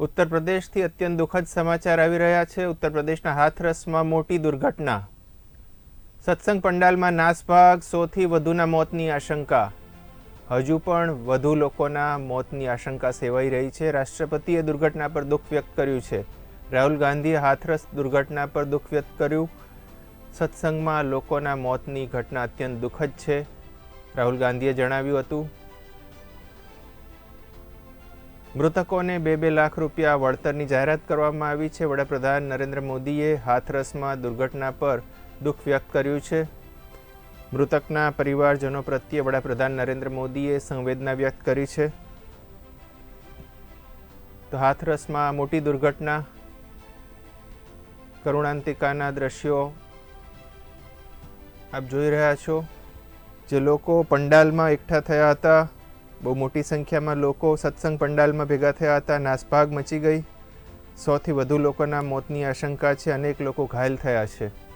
ઉત્તર પ્રદેશથી અત્યંત દુઃખદ સમાચાર આવી રહ્યા છે. ઉત્તર પ્રદેશના હાથરસમાં મોટી દુર્ઘટના. સત્સંગ પંડાલમાં નાસભાગ, સોથી વધુના મોતની આશંકા. હજુ પણ વધુ લોકોના મોતની આશંકા સેવાઈ રહી છે. રાષ્ટ્રપતિએ દુર્ઘટના પર દુઃખ વ્યક્ત કર્યું છે. રાહુલ ગાંધીએ હાથરસ દુર્ઘટના પર દુઃખ વ્યક્ત કર્યું. સત્સંગમાં લોકોના મોતની ઘટના અત્યંત દુઃખદ છે. રાહુલ ગાંધીએ જણાવ્યું હતું મૃતકોને બે બે લાખ રૂપિયા વળતરની જાહેરાત કરવામાં આવી છે. વડાપ્રધાન નરેન્દ્ર મોદીએ હાથરસમાં દુર્ઘટના પર દુઃખ વ્યક્ત કર્યું છે. મૃતકના પરિવારજનો પ્રત્યે વડાપ્રધાન નરેન્દ્ર મોદીએ સંવેદના વ્યક્ત કરી છે. તો હાથરસમાં મોટી દુર્ઘટના. કરુણાંતિકાના દ્રશ્યો આપ જોઈ રહ્યા છો. જે લોકો પંડાલમાં એકઠા થયા હતા. બહુ મોટી સંખ્યામાં લોકો સત્સંગ પંડાલમાં ભેગા થયા હતા, નાસભાગ મચી ગઈ. સોથી વધુ લોકોના મોતની આશંકા છે, અનેક લોકો ઘાયલ થયા છે.